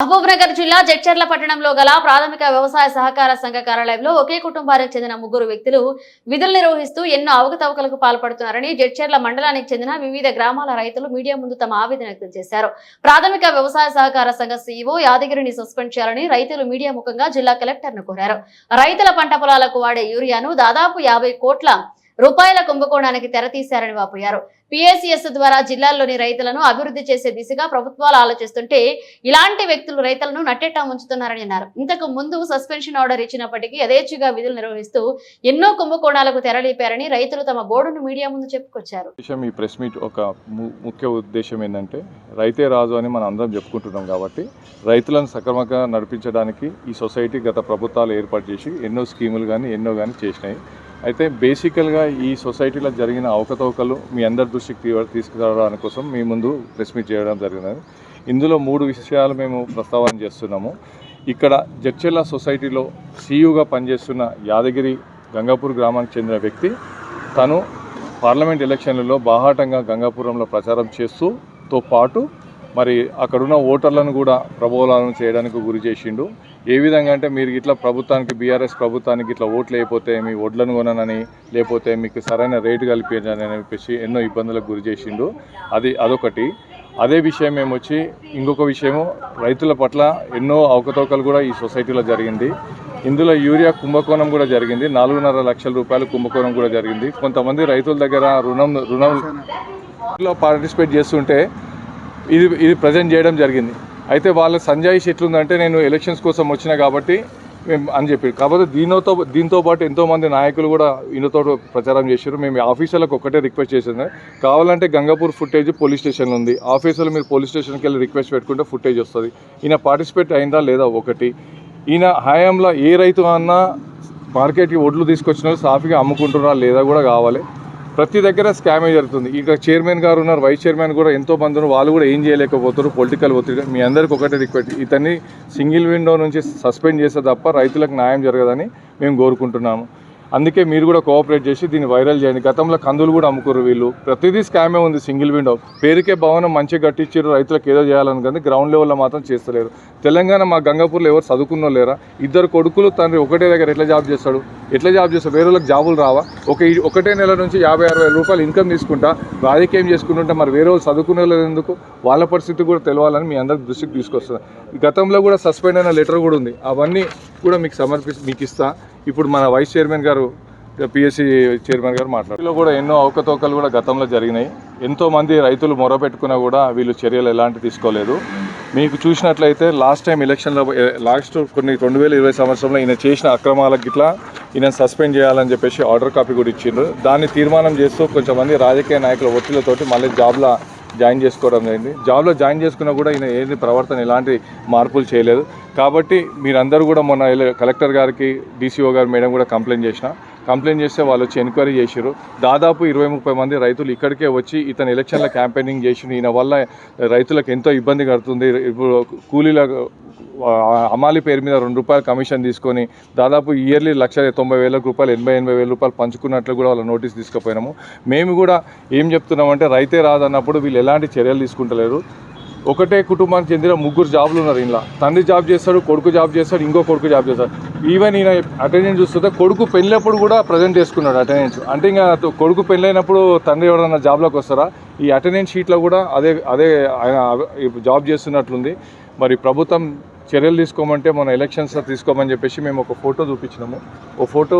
మహబూబ్నగర్ జిల్లా జడ్చర్ల పట్టణంలో గల ప్రాథమిక వ్యవసాయ సహకార సంఘ కార్యాలయంలో ఒకే కుటుంబానికి చెందిన ముగ్గురు వ్యక్తులు విధులు నిర్వహిస్తూ ఎన్నో అవకతవకలకు పాల్పడుతున్నారని జడ్చర్ల మండలానికి చెందిన వివిధ గ్రామాల రైతులు మీడియా ముందు తమ ఆవేదన వ్యక్తం చేశారు. ప్రాథమిక వ్యవసాయ సహకార సంఘ సీఈఓ యాదగిరిని సస్పెండ్ చేయాలని రైతులు మీడియా ముఖంగా జిల్లా కలెక్టర్ను కోరారు. రైతుల పంట పొలాలకు వాడే యూరియాను దాదాపు యాభై కోట్ల రూపాయల కుంభకోణానికి తెరతీశారని వాపోయారు. పిఎస్సిఎస్ ద్వారా జిల్లాల్లోని రైతులను అభివృద్ధి చేసే దిశగా ప్రభుత్వాలు ఆలోచిస్తుంటే ఇలాంటి వ్యక్తులు రైతులను నట్టేటా ఉంచుతున్నారని అన్నారు. ఇంతకు ముందు సస్పెన్షన్ ఆర్డర్ ఇచ్చినప్పటికీ యథేచ్ఛగా విధులు నిర్వహిస్తూ ఎన్నో కుంభకోణాలకు తెరలేపారని రైతులు తమ గోడును మీడియా ముందు చెప్పుకొచ్చారు. విషయం ఈ ప్రెస్ మీట్ ఒక ము- ముఖ్య ఉద్దేశం ఏంటంటే రైతే రాజు అని మనం అందరం చెప్పుకుంటున్నాం కాబట్టి రైతులను సక్రమంగా నడిపించడానికి ఈ సొసైటీ గత ప్రభుత్వాలు ఏర్పాటు చేసి ఎన్నో స్కీములు కానీ ఎన్నో కానీ చేసినాయి. అయితే బేసికల్గా ఈ సొసైటీలో జరిగిన అవకతవకలు మీ అందరి దృష్టికి తీ- తీసుకురావడానికి కోసం మీ ముందు ప్రెస్ మీట్ చేయడం జరిగినది. ఇందులో మూడు విషయాలు మేము ప్రస్తావన చేస్తున్నాము. ఇక్కడ జడ్చెల్ల సొసైటీలో సీయూగా పనిచేస్తున్న యాదగిరి గంగాపూర్ గ్రామానికి చెందిన వ్యక్తి తను పార్లమెంట్ ఎలక్షన్లలో బాహాటంగా గంగాపురంలో ప్రచారం చేస్తూ తో పాటు మరి అక్కడున్న ఓటర్లను కూడా ప్రబోధాలను చేయడానికి గురి చేసిండు. ఏ విధంగా అంటే మీరు ఇట్లా ప్రభుత్వానికి బీఆర్ఎస్ ప్రభుత్వానికి ఇట్లా ఓట్లు అయిపోతే మీ వడ్లను కొననని లేకపోతే మీకు సరైన రేటు కల్పించని అని చెప్పేసి ఎన్నో ఇబ్బందులకు గురి చేసిండు. అది అదొకటి. అదే విషయం మేము వచ్చి ఇంకొక విషయము రైతుల పట్ల ఎన్నో అవకతవకలు కూడా ఈ సొసైటీలో జరిగింది. ఇందులో యూరియా కుంభకోణం కూడా జరిగింది. నాలుగున్నర లక్షల రూపాయలు కుంభకోణం కూడా జరిగింది. కొంతమంది రైతుల దగ్గర రుణం రుణంలో పార్టిసిపేట్ చేస్తుంటే ఇది ఇది ప్రజెంట్ చేయడం జరిగింది. అయితే వాళ్ళ సంజాయిష్ ఎట్లుందంటే నేను ఎలక్షన్స్ కోసం వచ్చిన కాబట్టి మేము అని చెప్పి కాకపోతే దీనితో దీంతో పాటు ఎంతోమంది నాయకులు కూడా ఈయనతో ప్రచారం చేశారు. మేము ఆఫీసర్లకు ఒక్కటే రిక్వెస్ట్ చేసింది. కావాలంటే గంగాపూర్ ఫుటేజ్ పోలీస్ స్టేషన్లో ఉంది. ఆఫీసర్లు మీరు పోలీస్ స్టేషన్కి వెళ్ళి రిక్వెస్ట్ పెట్టుకుంటే ఫుటేజ్ వస్తుంది. ఈయన పార్టిసిపేట్ అయిందా లేదా ఒకటి. ఈయన హయాంలో ఏ రైతు అన్నా మార్కెట్కి ఒడ్లు తీసుకొచ్చిన సాఫీగా అమ్ముకుంటున్నారా లేదా కూడా కావాలి. ప్రతి దగ్గర స్కామే జరుగుతుంది. ఇక్కడ చైర్మన్ గారు ఉన్నారు వైస్ చైర్మన్ కూడా ఎంతో మంది వాళ్ళు కూడా ఏం చేయలేకపోతారు పొలిటికల్ ఒత్తిడి. మీ అందరికి ఒకటే రిక్వెస్ట్ ఇతన్ని సింగిల్ విండో నుంచి సస్పెండ్ చేస్తే తప్ప రైతులకు న్యాయం జరగదని మేము కోరుకుంటున్నాము. అందుకే మీరు కూడా కోఆపరేట్ చేసి దీన్ని వైరల్ చేయండి. గతంలో కందులు కూడా అమ్ముకురు వీళ్ళు. ప్రతిదీ స్కామే ఉంది సింగిల్ విండో. పేరుకే భవనం మంచిగా కట్టించారు రైతులకు ఏదో చేయాలని కానీ గ్రౌండ్ లెవెల్లో మాత్రం చేస్తలేరు. తెలంగాణ మా గంగాపూర్లో ఎవరు చదువుకున్నో లేరా? ఇద్దరు కొడుకులు తండ్రి ఒకటే దగ్గర ఎట్లా జాబ్ చేస్తాడు? ఎట్లా జాబ్ చేస్తావు? వేరే వాళ్ళకి జాబులు రావా? ఒక ఒకటే నెల నుంచి యాభై అరవై రూపాయలు ఇన్కమ్ తీసుకుంటా రాజకీయం చేసుకుంటుంటే మరి వేరే వాళ్ళు చదువుకునే ఎందుకు? వాళ్ళ పరిస్థితి కూడా తెలవాలని మీ అందరికి దృష్టికి తీసుకొస్తుంది గతంలో కూడా సస్పెండ్ అయిన లెటర్ కూడా ఉంది. అవన్నీ కూడా మీకు సమర్పి మీకు ఇస్తా. ఇప్పుడు మన వైస్ చైర్మన్ గారు పిఎస్సి చైర్మన్ గారు మాట్లాడారు. కూడా ఎన్నో అవకతవకలు కూడా గతంలో జరిగినాయి. ఎంతోమంది రైతులు మొరపెట్టుకున్నా కూడా వీళ్ళు చర్యలు ఎలాంటి తీసుకోలేదు. మీకు చూసినట్లయితే లాస్ట్ టైం ఎలక్షన్లో లాస్ట్ కొన్ని రెండు వేల ఇరవై సంవత్సరంలో ఈయన చేసిన అక్రమాలకు గిట్లా ఈయన సస్పెండ్ చేయాలని చెప్పేసి ఆర్డర్ కాపీ కూడా ఇచ్చిండ్రు. దాన్ని తీర్మానం చేస్తూ కొంతమంది రాజకీయ నాయకుల ఒత్తిడితోటి మళ్ళీ జాబ్లో జాయిన్ చేసుకోవడం జరిగింది. జాబ్లో జాయిన్ చేసుకున్నా కూడా ఈయన ఏది ప్రవర్తన ఎలాంటి మార్పులు చేయలేదు. కాబట్టి మీరందరూ కూడా మొన్న కలెక్టర్ గారికి డీసీఓ గారు మేడం కూడా కంప్లైంట్ చేసిన. కంప్లైంట్ చేస్తే వాళ్ళు వచ్చి ఎంక్వైరీ చేశారు దాదాపు ఇరవై ముప్పై మంది రైతులు ఇక్కడికే వచ్చి ఇతను ఎలక్షన్ల క్యాంపెయినింగ్ చేసిన ఈయన వల్ల రైతులకు ఎంతో ఇబ్బంది కడుతుంది ఇప్పుడు కూలీల అమాలి పేరు మీద రెండు రూపాయలు కమిషన్ తీసుకొని దాదాపు ఇయర్లీ లక్ష తొంభై వేల రూపాయలు ఎనభై ఎనభై వేల రూపాయలు పంచుకున్నట్లు కూడా వాళ్ళ నోటీస్ తీసుకుపోయినాము. మేము కూడా ఏం చెప్తున్నామంటే రైతే రాదన్నప్పుడు వీళ్ళు ఎలాంటి చర్యలు తీసుకుంటలేరు. ఒకటే కుటుంబానికి చెందిన ముగ్గురు జాబ్లు ఉన్నారు ఇంట్లో తండ్రి జాబ్ చేస్తాడు కొడుకు జాబ్ చేస్తాడు ఇంకో కొడుకు జాబ్ చేస్తాడు. ఈవెన్ ఈయన అటెండెన్స్ చూస్తుంటే కొడుకు పెళ్ళినప్పుడు కూడా ప్రజెంట్ చేసుకున్నాడు అటెండెన్స్ అంటే ఇంకా కొడుకు పెళ్ళైనప్పుడు తండ్రి ఎవరైనా జాబ్లోకి వస్తారా? ఈ అటెండెన్స్ షీట్లో కూడా అదే అదే ఆయన జాబ్ చేస్తున్నట్లుంది. మరి ప్రభుత్వం చర్యలు తీసుకోమంటే మన ఎలక్షన్స్ తీసుకోమని చెప్పేసి మేము ఒక ఫోటో చూపించినాము. ఓ ఫోటో